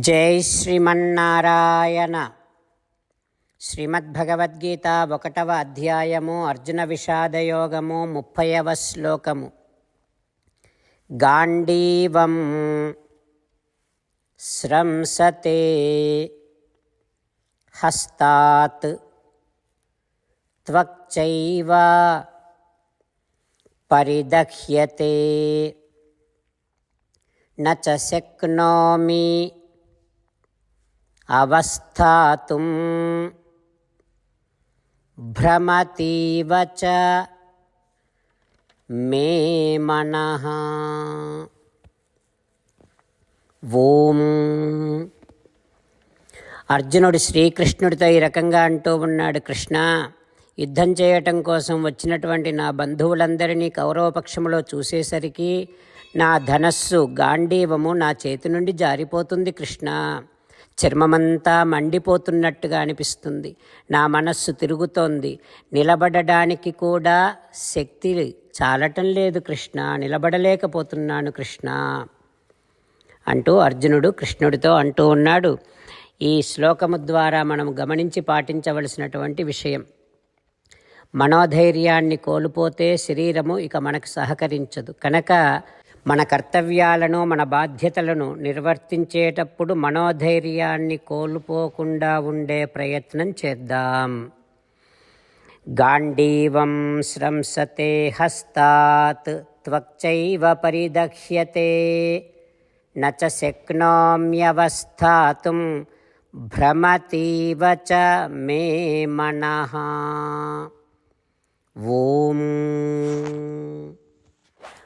జై శ్రీమన్నారాయణ. శ్రీమద్భగవద్గీత ఒకటవ అధ్యాయము అర్జున విషాదయోగము ముప్పైవ శ్లోకము. గాంధీవం స్రంసతే హస్తాత్ త్వక్చైవ పరిదహ్యతే. न च అవస్థాతుం భ్రమతీవ మే మన. ఓం. అర్జునుడు శ్రీకృష్ణుడితో ఈ రకంగా అంటూ ఉన్నాడు కృష్ణ యుద్ధం చేయటం కోసం వచ్చినటువంటి నా బంధువులందరినీ కౌరవపక్షంలో చూసేసరికి నా ధనస్సు గాంధీవము నా చేతి నుండి జారిపోతుంది కృష్ణ. చర్మమంతా మండిపోతున్నట్టుగా అనిపిస్తుంది. నా మనస్సు తిరుగుతోంది. నిలబడడానికి కూడా శక్తి చాలటం లేదు కృష్ణ. నిలబడలేకపోతున్నాను కృష్ణ. అంటూ అర్జునుడు కృష్ణుడితో అంటూ ఉన్నాడు. ఈ శ్లోకము ద్వారా మనం గమనించి పాటించవలసినటువంటి విషయం. మనోధైర్యాన్ని కోల్పోతే శరీరము ఇక మనకు సహకరించదు. కనుక మన కర్తవ్యాలను మన బాధ్యతలను నిర్వర్తించేటప్పుడు మనోధైర్యాన్ని కోల్పోకుండా ఉండే ప్రయత్నం చేద్దాం. గాంధీవం స్రంసతే హస్తాత్ త్వక్చైవ పరిదక్ష్యతే. నచ శక్నోమ్యవస్థాతుం భ్రమతీవ చ మే మన. ఓం.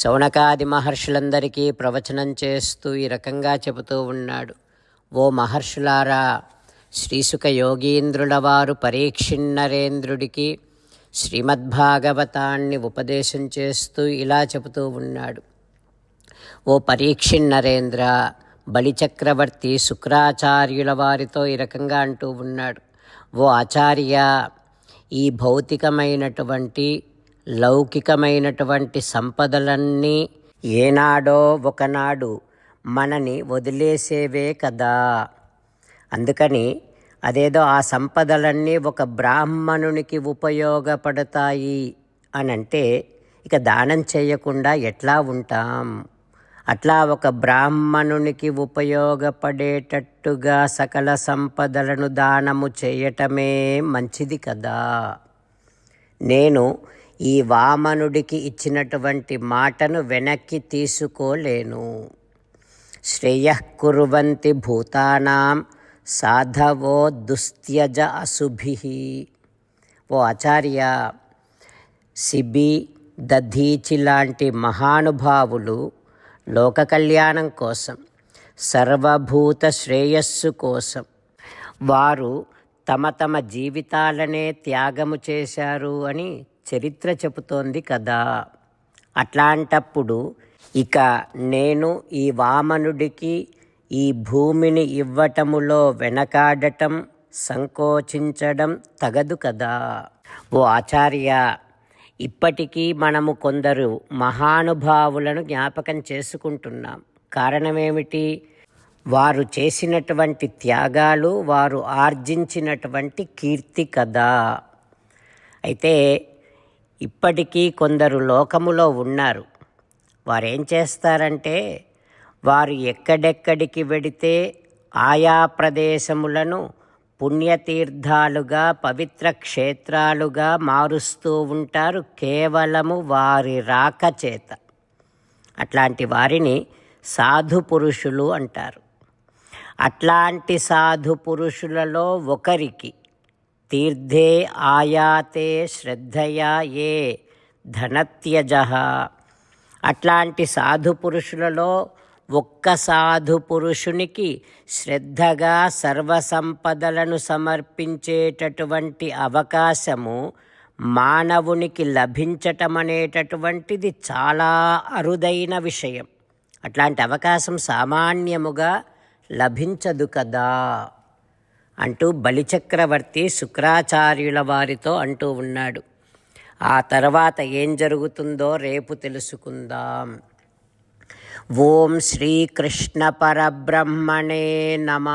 శౌనకాది మహర్షులందరికీ ప్రవచనం చేస్తూ ఈ రకంగా చెబుతూ ఉన్నాడు. ఓ మహర్షులారా శ్రీసుక యోగీంద్రుల వారు పరీక్షిన్నరేంద్రుడికి శ్రీమద్భాగవతాన్ని ఉపదేశం చేస్తూ ఇలా చెబుతూ ఉన్నాడు. ఓ పరీక్షిన్నరేంద్ర బలిచక్రవర్తి శుక్రాచార్యుల వారితో ఈ రకంగా అంటూ ఉన్నాడు. ఓ ఆచార్య ఈ భౌతికమైనటువంటి లౌకికమైనటువంటి సంపదలన్నీ ఏనాడో ఒకనాడు మనని వదిలేసేవే కదా. అందుకని అదేదో ఆ సంపదలన్నీ ఒక బ్రాహ్మణునికి ఉపయోగపడతాయి అని అంటే ఇక దానం చేయకుండా ఎట్లా ఉంటాం? అట్లా ఒక బ్రాహ్మణునికి ఉపయోగపడేటట్టుగా సకల సంపదలను దానము చేయటమే మంచిది కదా. నేను ఈ వామనుడికి ఇచ్చినటువంటి మాటను వెనక్కి తీసుకోలేను. శ్రేయకుర్వంతి భూతానాం సాధవో దుస్త్యజ అశుభి. ఓ ఆచార్య సిబి దధీచి లాంటి మహానుభావులు లోక కళ్యాణం కోసం సర్వభూత శ్రేయస్సు కోసం వారు తమ తమ జీవితాలనే త్యాగము చేశారు అని చరిత్ర చెబుతోంది కదా. అట్లాంటప్పుడు ఇక నేను ఈ వామనుడికి ఈ భూమిని ఇవ్వటములో వెనకాడటం సంకోచించడం తగదు కదా. ఓ ఆచార్య ఇప్పటికీ మనము కొందరు మహానుభావులను జ్ఞాపకం చేసుకుంటున్నాం. కారణమేమిటి? వారు చేసినటువంటి త్యాగాలు వారు ఆర్జించినటువంటి కీర్తి కదా. అయితే ఇప్పటికీ కొందరు లోకములో ఉన్నారు. వారేం చేస్తారంటే వారు ఎక్కడెక్కడికి వెడితే ఆయా ప్రదేశములను పుణ్యతీర్థాలుగా పవిత్ర క్షేత్రాలుగా మారుస్తూ ఉంటారు కేవలము వారి రాక చేత. అట్లాంటి వారిని సాధు పురుషులు అంటారు. అట్లాంటి సాధు పురుషులలో ఒకరికి తీర్థే ఆయాతే శ్రద్ధయా ఏ ధనత్యజ. అట్లాంటి సాధు పురుషులలో ఒక్క సాధు పురుషునికి శ్రద్ధగా సర్వసంపదలను సమర్పించేటటువంటి అవకాశము మానవునికి లభించటం అనేటటువంటిది చాలా అరుదైన విషయం. అట్లాంటి అవకాశం సామాన్యముగా లభించదు కదా. అంటూ బలిచక్రవర్తి శుక్రాచార్యుల వారితో అంటూ ఉన్నాడు ఆ తర్వాత ఏం జరుగుతుందో రేపు తెలుసుకుందాం ఓం శ్రీకృష్ణ పరబ్రహ్మణే నమ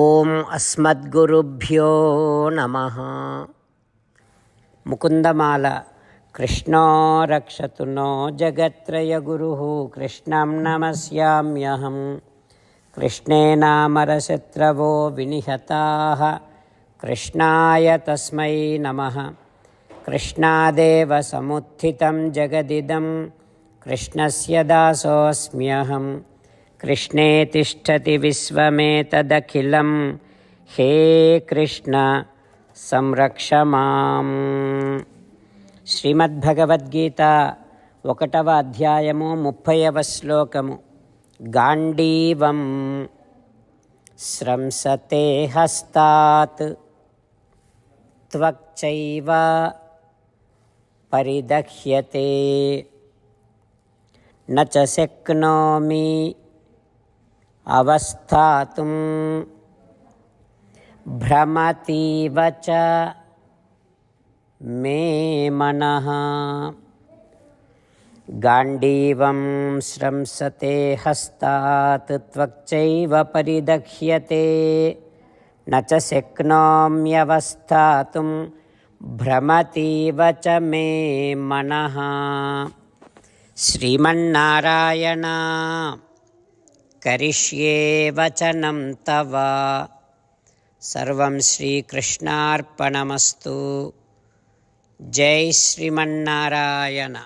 ఓం అస్మద్గురుభ్యో నమ ముకుందమాల कृष्णो रक्षतु नो जगत्त्रयगुरुः कृष्णं नमस्याम्यहं कृष्णे नामरशत्रवो विनिहताः कृष्णाय तस्मै नमः कृष्णादेव समुत्थितं जगदिदं कृष्णस्य दासोऽस्म्यहं कृष्णे तिष्ठति विश्वमेतदखिलं हे कृष्ण సంరక్ష మాం శ్రీమద్భగవద్గీత ఒకటవ అధ్యాయము ముప్పైవ శ్లోకము గాంధీవం స్రంసతే హస్తాత్ త్వక్చైవ పరిదహ్యతే న చ శక్నోమి అవస్థాతుం భ్రమతీవ చ మే మనః गाण्डीवं स्रंसते हस्तात् त्वक्चैव परिदह्यते न च शक्नोम्यवस्थातुं भ्रमतीव च मे मनः श्रीमन्नारायण करिष्ये वचनं तव सर्वं श्रीकृष्णार्पणमस्तु जय श्रीमन्नारायण